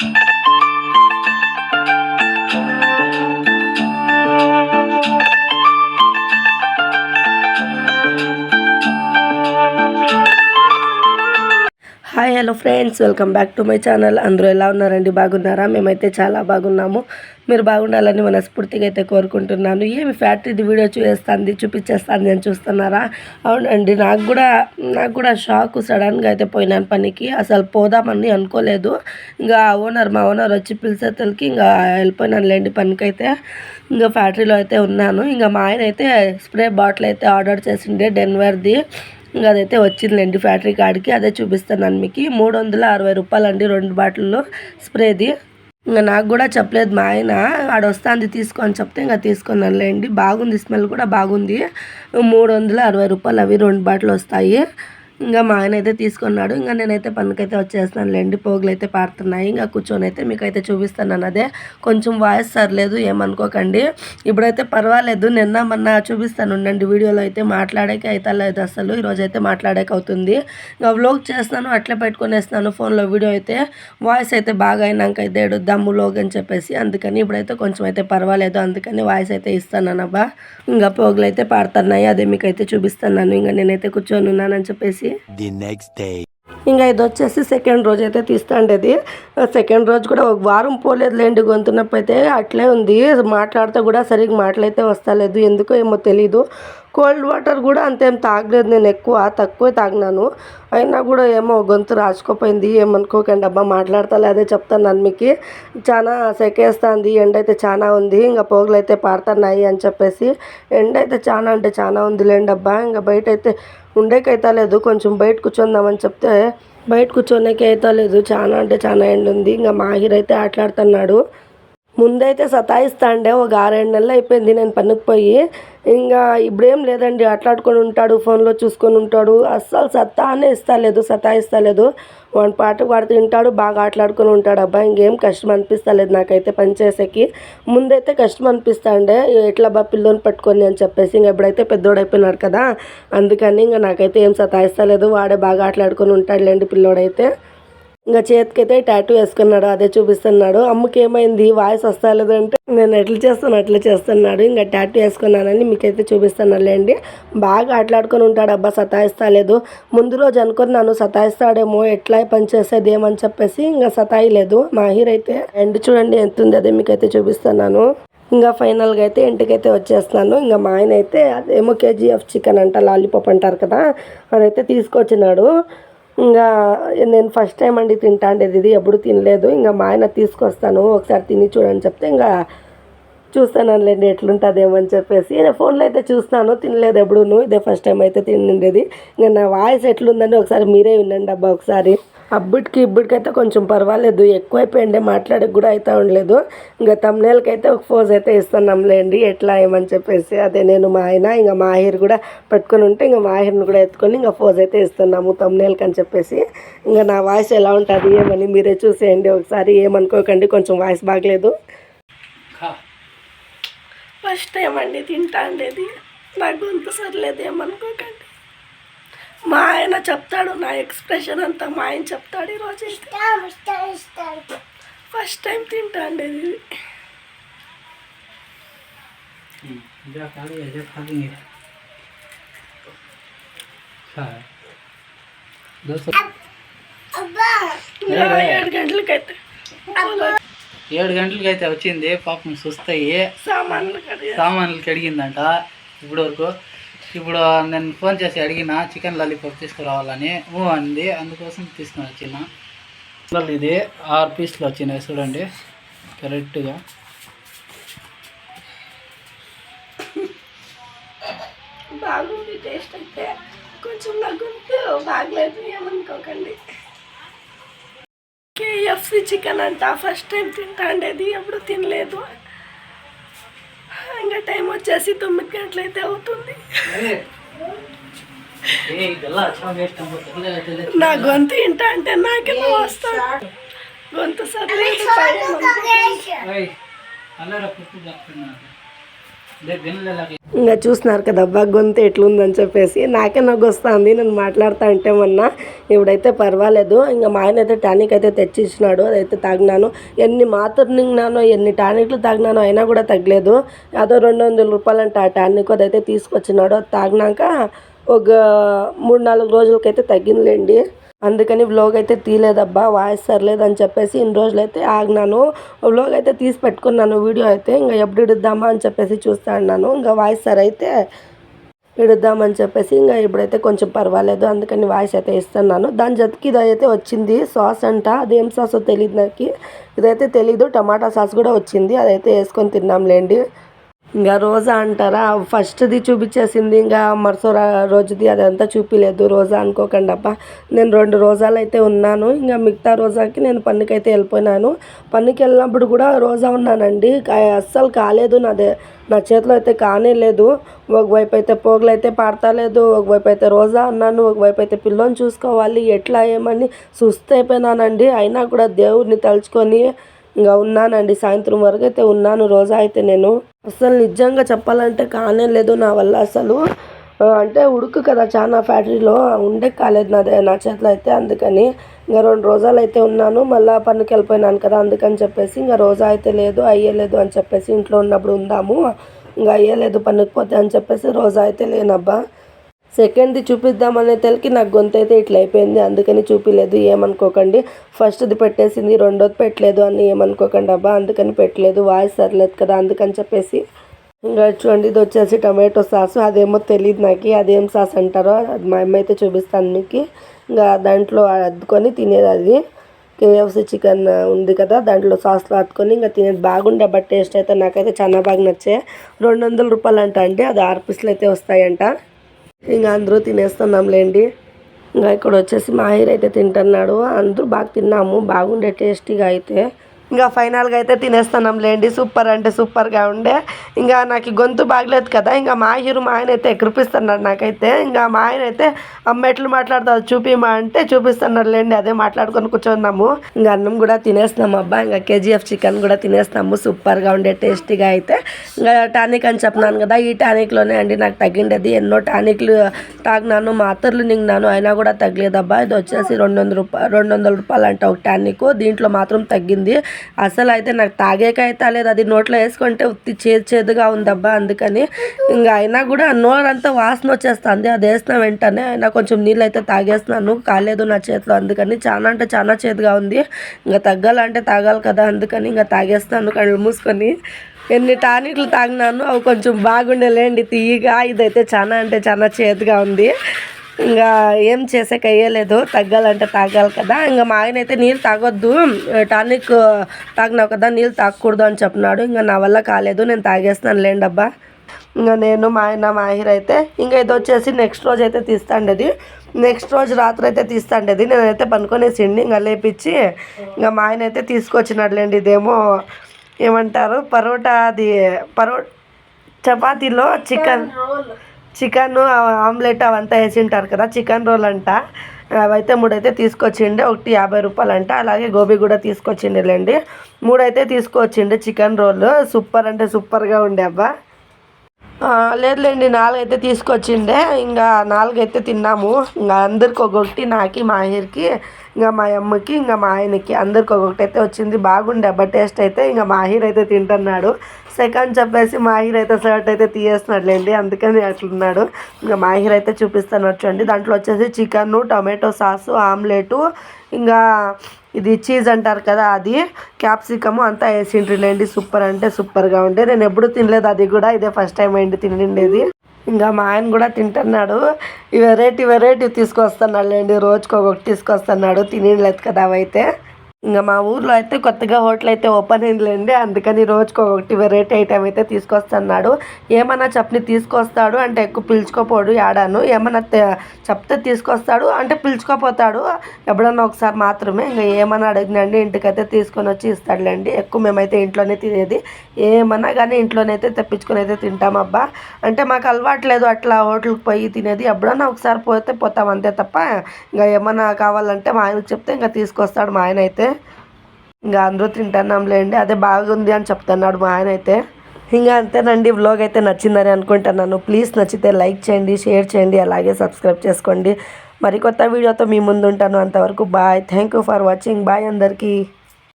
thank you. Hello friends welcome back to my channel. అందరూ ఎలా ఉన్నారండి? బాగున్నారా? మేమైతే చాలా బాగున్నాము. మీరు బాగుండాలని మనస్ఫూర్తిగా అయితే కోరుకుంటున్నాను. ఏమి ఫ్యాక్టరీది వీడియో చూసేస్తుంది చూపించేస్తుంది అని చూస్తున్నారా? అవునండి నాకు కూడా నాకు కూడా షాక్ సడన్గా అయితే పోయినాను పనికి. అసలు పోదామని అనుకోలేదు. ఇంకా ఓనర్ మా ఓనర్ వచ్చి పిలిచేతలకి ఇంకా వెళ్ళిపోయినాను లేండి పనికి అయితే ఇంకా ఫ్యాక్టరీలో అయితే ఉన్నాను. ఇంకా మా ఆయన అయితే స్ప్రే బాటిల్ అయితే ఆర్డర్ చేసిండే డెన్వర్ది. ఇంకా అదైతే వచ్చిందిలేండి ఫ్యాక్టరీ కాడికి. అదే చూపిస్తాను మీకు. మూడు వందల అరవై రూపాయలండి రెండు బాటిల్లో స్ప్రేది. ఇంకా నాకు కూడా చెప్పలేదు మా ఆయన. ఆడ వస్తుంది తీసుకొని చెప్తే ఇంకా తీసుకున్నానులేండి. బాగుంది స్మెల్ కూడా బాగుంది. మూడు వందల అరవై రూపాయలు అవి రెండు బాటిల్ వస్తాయి. ఇంకా మా ఆయన అయితే తీసుకున్నాడు. ఇంకా నేనైతే పనికైతే వచ్చేస్తున్నాను. లేండి పోగులు అయితే పాడుతున్నాయి ఇంకా కూర్చొని అయితే మీకైతే చూపిస్తాను అదే. కొంచెం వాయిస్ సర్లేదు ఏమనుకోకండి. ఇప్పుడైతే పర్వాలేదు నిన్న మొన్న చూపిస్తాను ఉండండి. వీడియోలో అయితే మాట్లాడేకి అయితే లేదు అసలు. ఈరోజు అయితే మాట్లాడేకి అవుతుంది. ఇంకా వ్లోగ్ చేస్తున్నాను అట్లే పెట్టుకునేస్తున్నాను ఫోన్లో వీడియో అయితే. వాయిస్ అయితే బాగా అయినాక అయితే ఎడుద్దాము వ్లోగ్ అని చెప్పేసి. అందుకని ఇప్పుడైతే కొంచెం అయితే పర్వాలేదు. అందుకని వాయిస్ అయితే ఇస్తానబ్బా ఇంకా పోగులు అయితే పాడుతున్నాయి అదే మీకైతే చూపిస్తున్నాను. ఇంకా నేనైతే కూర్చొని ఉన్నానని చెప్పేసి the next day. ఇంకా ఇది వచ్చేసి సెకండ్ రోజు అయితే తీస్తాండేది సెకండ్ రోజు కూడా ఒక వారం పోలేదులేండి గొంతు నొప్పి అయితే అట్లే ఉంది. మాట్లాడితే కూడా సరిగ్గా మాటలైతే వస్తలేదు ఎందుకో ఏమో తెలీదు. కోల్డ్ వాటర్ కూడా అంతేం తాగలేదు. నేను ఎక్కువ తక్కువే తాగినాను. అయినా కూడా ఏమో గొంతు రాచుకోపోయింది ఏమనుకోకండి అబ్బా మాట్లాడతాలే అదే చెప్తాను నన్ను మీకు చాలా సెకేస్తుంది ఎండ అయితే చాలా ఉంది ఇంకా పోగులు అయితే పాడుతున్నాయి అని చెప్పేసి. ఎండ అయితే చాలా అంటే చాలా ఉందిలేండి అబ్బా ఇంకా బయట అయితే ఉండేకైతే లేదు కొంచెం బయట కూర్చుందామని చెప్తే బయట కూర్చోనేకి అయితే లేదు చాలా అంటే చాలా ఎండ ఉంది ఇంకా మాహిర్ అయితే ఆటలాడుతున్నాడు. ముందైతే సతాయిస్తాండే ఒక ఆరేడు నెలలు అయిపోయింది నేను పనికి పోయి. ఇంకా ఇప్పుడేం లేదండి ఆటలాడుకొని ఉంటాడు ఫోన్లో చూసుకొని ఉంటాడు. అస్సలు సత్తానే ఇస్తలేదు సతాయిస్తలేదు. వాడి పాట పాడు తింటాడు బాగా ఆటలాడుకొని ఉంటాడు. అబ్బా ఇంకేం కష్టం అనిపిస్తలేదు నాకైతే పని చేసేకి. ముందైతే కష్టం అనిపిస్తాండే ఎట్లా బా పిల్లోని పట్టుకొని అని చెప్పేసి ఇంక ఎప్పుడైతే పెద్దోడైపోయినాడు కదా. అందుకని ఇంకా నాకైతే ఏం సతాయిస్తలేదు వాడే బాగా ఆటలాడుకొని ఉంటాడులేండి పిల్లోడైతే. ఇంకా చేతికైతే టాటూ వేసుకున్నాడు అదే చూపిస్తున్నాడు. అమ్మకి ఏమైంది వాయిస్ వస్తలేదంటే నేను ఎట్లా చేస్తాను అట్లా చేస్తున్నాడు. ఇంకా టాటూ వేసుకున్నానని మీకైతే చూపిస్తున్నానులేండి. బాగా ఆటలాడుకొని ఉంటాడు. అబ్బా సతాయిస్తలేదు ముందు రోజు అనుకున్నాను సతాయిస్తాడేమో ఎట్లా పని చేసేది ఏమని చెప్పేసి ఇంకా సతాయిలేదు. మా హీర్ అయితే ఎండ్ చూడండి ఎంత ఉంది అదే మీకైతే చూపిస్తున్నాను. ఇంకా ఫైనల్గా అయితే ఇంటికైతే వచ్చేస్తున్నాను. ఇంకా మా ఆయన అయితే అదేమో కేజీఎఫ్ చికెన్ అంట లాలీపాప్ అంటారు కదా అదైతే తీసుకొచ్చినాడు. ఇంకా నేను ఫస్ట్ టైం అండి తింటాండేది ఇది ఎప్పుడు తినలేదు. ఇంకా మా ఆయన తీసుకొస్తాను. ఒకసారి తిని చూడని చెప్తే ఇంకా చూస్తానులేండి ఎట్లుంటుందేమో అని చెప్పేసి. నేను ఫోన్లో అయితే చూస్తాను. తినలేదు ఎప్పుడును. ఇదే ఫస్ట్ టైం అయితే తిండేది ఇంకా నా వాయిస్ ఎట్లుందని ఒకసారి మీరే వినండి అబ్బా ఒకసారి. అబ్బుడికి ఇబ్బుడికి అయితే కొంచెం పర్వాలేదు. ఎక్కువైపోయిండే మాట్లాడక కూడా అయితే ఉండలేదు. ఇంకా తమ్నేల్కి అయితే ఒక ఫోజ్ అయితే ఇస్తున్నాంలేండి ఎట్లా ఏమని చెప్పేసి. అదే నేను మా ఆయన ఇంకా మాహిర్ కూడా పెట్టుకొని ఉంటే ఇంకా మాహిర్ని కూడా ఎత్తుకొని ఇంకా ఫోజ్ అయితే ఇస్తున్నాము తమ్నేల్కి అని చెప్పేసి. ఇంకా నా వాయిస్ ఎలా ఉంటుంది ఏమని మీరే చూసేయండి. ఒకసారి ఏమనుకోకండి కొంచెం వాయిస్ బాగలేదు. ఫస్ట్ టైం అండి తింటా ఉండేది నా గొంతు సర్లేదు ఏమనుకోకండి. మా ఆయన చెప్తాడు నా ఎక్స్ప్రెషన్ అంతా మా ఆయన చెప్తాడు ఈరోజు ఫస్ట్ టైం తింటా అండి ఇది. ఏడు గంటలకైతే. ఏడు గంటలకైతే వచ్చింది పాపం సుస్తాయి. సామాన్లు సామాన్లు కడిగిందంట ఇప్పటి వరకు ఇప్పుడు నేను ఫోన్ చేసి అడిగిన చికెన్ లాలీపాప్ తీసుకురావాలని ఊ అంది. అందుకోసం తీసుకుని వచ్చిన. ఇది ఆరు పీస్లు వచ్చినాయి చూడండి. కరెక్ట్గా. బాగుంది టేస్ట్ అయితే. కొంచెం నాకు బాగలేదు ఏమనుకోకండి. కేఎఫ్సి చికెన్ అంట. ఫస్ట్ టైం తింటా ఉండేది ఎప్పుడు తినలేదు. ఇంకా టైం వచ్చేసి తొమ్మిది గంటలైతే అవుతుంది. నా గొంతు వింటా అంటే నాకెలా వస్తా గొంతు సర్లేదు ఇంకా చూస్తున్నారు కదా అబ్బా గొంతు ఎట్లుందని చెప్పేసి. నాకే నవ్వు వస్తుంది నేను మాట్లాడుతా అంటే మొన్న. ఇప్పుడైతే పర్వాలేదు. ఇంకా మా ఆయన అయితే టానిక్ అయితే తెచ్చిచ్చినాడు అదైతే తాగినాను. ఎన్ని మాత్రలు నింగినానో ఎన్ని టానిక్లు తాగినానో అయినా కూడా తగ్గలేదు. అదో రెండు వందల రూపాయలు అంటే ఆ టానిక్ అదైతే తీసుకొచ్చినాడు. అది తాగినాక ఒక మూడు నాలుగు రోజులకైతే తగ్గిందిలేండి. అందుకని వ్లోగ్ అయితే తీయలేదబ్బా వాయిస్ సర్లేదు అని చెప్పేసి ఇన్ని రోజులు అయితే ఆగినాను. వ్లోగ్ అయితే తీసి పెట్టుకున్నాను వీడియో అయితే ఇంకా ఎప్పుడు ఇడుద్దామా అని చెప్పేసి చూస్తా ఉన్నాను ఇంకా వాయిస్ సర్ అయితే ఇడుద్దామని చెప్పేసి ఇంకా ఇప్పుడైతే కొంచెం పర్వాలేదు అందుకని వాయిస్ అయితే ఇస్తున్నాను. దాని జతకి ఇదైతే వచ్చింది సాస్ అంట. అదేం సాసో తెలియదు నాకు. ఇదైతే తెలీదు టమాటా సాస్ కూడా వచ్చింది. అదైతే వేసుకొని తిన్నాంలేండి. ఇంకా రోజా అంటారా? ఫస్ట్ది చూపించేసింది ఇంకా మరుసో రోజుది అదంతా చూపించలేదు రోజా అనుకోకండి అబ్బా. నేను రెండు రోజాలు అయితే ఉన్నాను. ఇంకా మిగతా రోజాకి నేను పన్నుకైతే వెళ్ళిపోయినాను. పన్నుకి వెళ్ళినప్పుడు కూడా రోజా ఉన్నానండి. అస్సలు కాలేదు నాదే. నా చేతిలో అయితే కానే లేదు. ఒకవైపు అయితే పోగులు అయితే పాడతలేదు ఒకవైపు అయితే రోజా అన్నాను. ఒకవైపు అయితే పిల్లని చూసుకోవాలి. ఎట్లా ఏమని సుస్థ అయిపోయినానండి. అయినా కూడా దేవుడిని తలుచుకొని ఇంకా ఉన్నానండి. సాయంత్రం వరకు అయితే ఉన్నాను. రోజా అయితే నేను. అసలు నిజంగా చెప్పాలంటే కానే లేదు నా వల్ల అసలు. అంటే ఉడుకు కదా చాలా ఫ్యాక్టరీలో. ఉండే కాలేదు నాదే నా చేతిలో అయితే అందుకని. ఇంకా రెండు రోజులు అయితే ఉన్నాను. మళ్ళీ పనికి వెళ్ళిపోయినాను కదా అందుకని చెప్పేసి. ఇంకా రోజా అయితే లేదు అయ్యలేదు అని చెప్పేసి ఇంట్లో ఉన్నప్పుడు ఉందాము. ఇంకా అయ్యలేదు పనికి పోతే అని చెప్పేసి రోజా అయితే లేనబ్బా. సెకండ్ది చూపిద్దామనే తెలికి నాకు గొంతు అయితే ఇట్లా అయిపోయింది. అందుకని చూపిలేదు. ఏమనుకోకండి. ఫస్ట్ది పెట్టేసింది. రెండోది పెట్టలేదు అని ఏమనుకోకండి. అబ్బా అందుకని పెట్టలేదు. వాయిస్ సర్లేదు కదా అందుకని చెప్పేసి. ఇంకా చూడండి ఇది వచ్చేసి టమాటో సాసు. అదేమో తెలియదు నాకు. అదేం సాస్ అంటారో అది మా అమ్మ అయితే చూపిస్తాను మీకు. ఇంకా దాంట్లో అద్దుకొని తినేది అది. కేఎఫ్సి చికెన్ ఉంది కదా దాంట్లో సాస్లో అతుకొని ఇంకా తినేది. బాగుండే బట్ టేస్ట్ అయితే నాకైతే చాలా బాగా నచ్చాయి. రెండు వందల రూపాయలు అంట అండి. అది ఆరు పీసులు అయితే వస్తాయంట. ఇంకా అందరూ తినేస్తున్నాంలేండి. ఇంకా ఇక్కడ వచ్చేసి మాహిర్ అయితే తింటున్నాడు. అందరూ బాగా తిన్నాము. బాగుండే టేస్టీగా అయితే. ఇంకా ఫైనల్గా అయితే తినేస్తున్నాం లేండి. సూపర్ అంటే సూపర్గా ఉండే. ఇంకా నాకు గొంతు బాగలేదు కదా. ఇంకా మా మాహిరు మా ఆయన అయితే ఎక్కిరిపిస్తున్నాడు నాకైతే. ఇంకా మా ఆయన అయితే అమ్మ ఎట్లు మాట్లాడతావు చూపిమా అంటే చూపిస్తున్నాడు లేండి. అదే మాట్లాడుకొని కూర్చున్నాము. ఇంకా అన్నం కూడా తినేస్తున్నాం అబ్బా. ఇంకా కేజీఎఫ్ చికెన్ కూడా తినేస్తాము సూపర్గా ఉండే టేస్టీగా అయితే. ఇంకా టానిక్ అని చెప్పినాను కదా. ఈ టానిక్లోనే అండి నాకు తగ్గిండేది. ఎన్నో టానిక్లు తాగినాను మాత్రలు నింగినాను. అయినా కూడా తగ్గలేదబ్బా. ఇది వచ్చేసి రెండు వందల రూపాయలు రెండు వందల రూపాయలు అంట ఒక టానిక్. దీంట్లో మాత్రం తగ్గింది. అసలు అయితే నాకు తాగాక అయితే లేదు. అది నోట్లో వేసుకుంటే ఉత్తి చేదు చేదుగా ఉందబ్బా అందుకని. ఇంకా అయినా కూడా నోరంతా వాసన వచ్చేస్తుంది. అది వేసిన వెంటనే అయినా కొంచెం నీళ్ళు అయితే తాగేస్తున్నాను కాలేదు నా చేతిలో అందుకని. చాలా అంటే చాలా చేదుగా ఉంది. ఇంకా తగ్గాలంటే తాగాలి కదా అందుకని ఇంకా తాగేస్తాను కళ్ళు మూసుకొని. ఎన్ని టానిక్లు తాగినాను అవి కొంచెం బాగుండేలేండి. తీయగా ఇదైతే చాలా అంటే చాలా చేదుగా ఉంది. ఇంకా ఏం చేసేకి అయ్యలేదు. తగ్గాలంటే తాగాలి కదా. ఇంకా మా ఆయన అయితే నీళ్ళు తాగొద్దు. టానిక్ తాగినావు కదా నీళ్ళు తాగకూడదు అని చెప్పినాడు. ఇంకా నా వల్ల కాలేదు. నేను తాగేస్తాను లేండి అబ్బా. ఇంకా నేను మా ఆయన మాహిర్ అయితే ఇంకా ఇది వచ్చేసి నెక్స్ట్ రోజు అయితే తీస్తాండేది. నెక్స్ట్ రోజు రాత్రి అయితే తీస్తాండేది. నేనైతే పనుకొనేసిండి ఇంకా లేపించి ఇంకా మా ఆయన అయితే తీసుకొచ్చినాడులేండి ఇదేమో ఏమంటారు? పరోటా అది పరో చపాతీలో చికెన్. చికెన్ ఆమ్లెట్ అవంతా వేసింటారు కదా చికెన్ రోల్ అంట అవైతే మూడైతే తీసుకొచ్చిండే ఒకటి యాభై రూపాయలు అంట అలాగే గోబీ కూడా తీసుకొచ్చిండేలేండి. మూడైతే తీసుకొచ్చిండే చికెన్ రోల్. సూపర్ అంటే సూపర్గా ఉండే అబ్బా. లేదులేండి నాలుగైతే తీసుకొచ్చిండే. ఇంకా నాలుగైతే తిన్నాము. ఇంకా అందరికి ఒక్కొక్కటి నాకి మాహిర్కి ఇంకా మా అమ్మకి ఇంకా మా ఆయనకి అందరికి ఒక్కొక్కటి అయితే వచ్చింది. బాగుండే అబ్బా టేస్ట్ అయితే. ఇంకా మాహిర్ అయితే తింటున్నాడు. సెకండ్ చెప్పేసి మాహిర్ అయితే షర్ట్ అయితే తీయేస్తున్నాడులేండి అందుకని అట్లున్నాడు. ఇంకా మాహిర్ అయితే చూపిస్తాను వచ్చండి దాంట్లో వచ్చేసి చికెన్ టొమాటో సాసు ఆమ్లెటు ఇంకా ఇది చీజ్ అంటారు కదా అది. క్యాప్సికమ్ అంతా వేసిండ్రులేండి సూపర్ అంటే సూపర్గా ఉండే. నేను ఎప్పుడు తినలేదు అది కూడా ఇదే ఫస్ట్ టైం అయింది తినిండేది. ఇంకా మా ఆయన కూడా తింటున్నాడు. ఈ వెరైటీ వెరైటీ తీసుకొస్తున్నాడు లేండి. రోజుకి ఒక్కొక్కటి తీసుకొస్తున్నాడు. తినలేదు కదా అవైతే. ఇంకా మా ఊర్లో అయితే కొత్తగా హోటల్ అయితే ఓపెన్ అయిందిలేండి. అందుకని రోజుకి ఒకటి వెరైటీ ఐటెం అయితే తీసుకొస్తున్నాడు. ఏమన్నా చట్నీ తీసుకొస్తాడు అంటే ఎక్కువ పిలుచుకోపోడు ఆడాను ఏమన్నా చెప్తే తీసుకొస్తాడు అంటే పిలుచుకోపోతాడు. ఎప్పుడన్నా ఒకసారి మాత్రమే ఇంకా ఏమన్నా అడిగినండి ఇంటికైతే తీసుకొని వచ్చి ఇస్తాడులేండి. ఎక్కువ మేమైతే ఇంట్లోనే తినేది. ఏమన్నా కానీ ఇంట్లోనే అయితే తెప్పించుకొని అయితే తింటామబ్బా. అంటే మాకు అలవాట్లేదు అట్లా హోటల్కి పోయి తినేది. ఎప్పుడన్నా ఒకసారి పోతే పోతాం అంతే తప్ప ఇంకా ఏమన్నా కావాలంటే మా ఆయనకు చెప్తే ఇంకా తీసుకొస్తాడు మా ఆయన అయితే ఇంకా అందరూ తింటున్నాంలేండి అదే బాగుంది అని చెప్తున్నాడు మా ఆయన అయితే. ఇంకా అంతేనండి వ్లాగ్ అయితే నచ్చిందని అనుకుంటున్నాను. ప్లీజ్ నచ్చితే లైక్ చేయండి షేర్ చేయండి అలాగే సబ్స్క్రైబ్ చేసుకోండి. మరి కొత్త వీడియోతో మీ ముందు ఉంటాను అంతవరకు. Bye thank you for watching bye అందరికీ.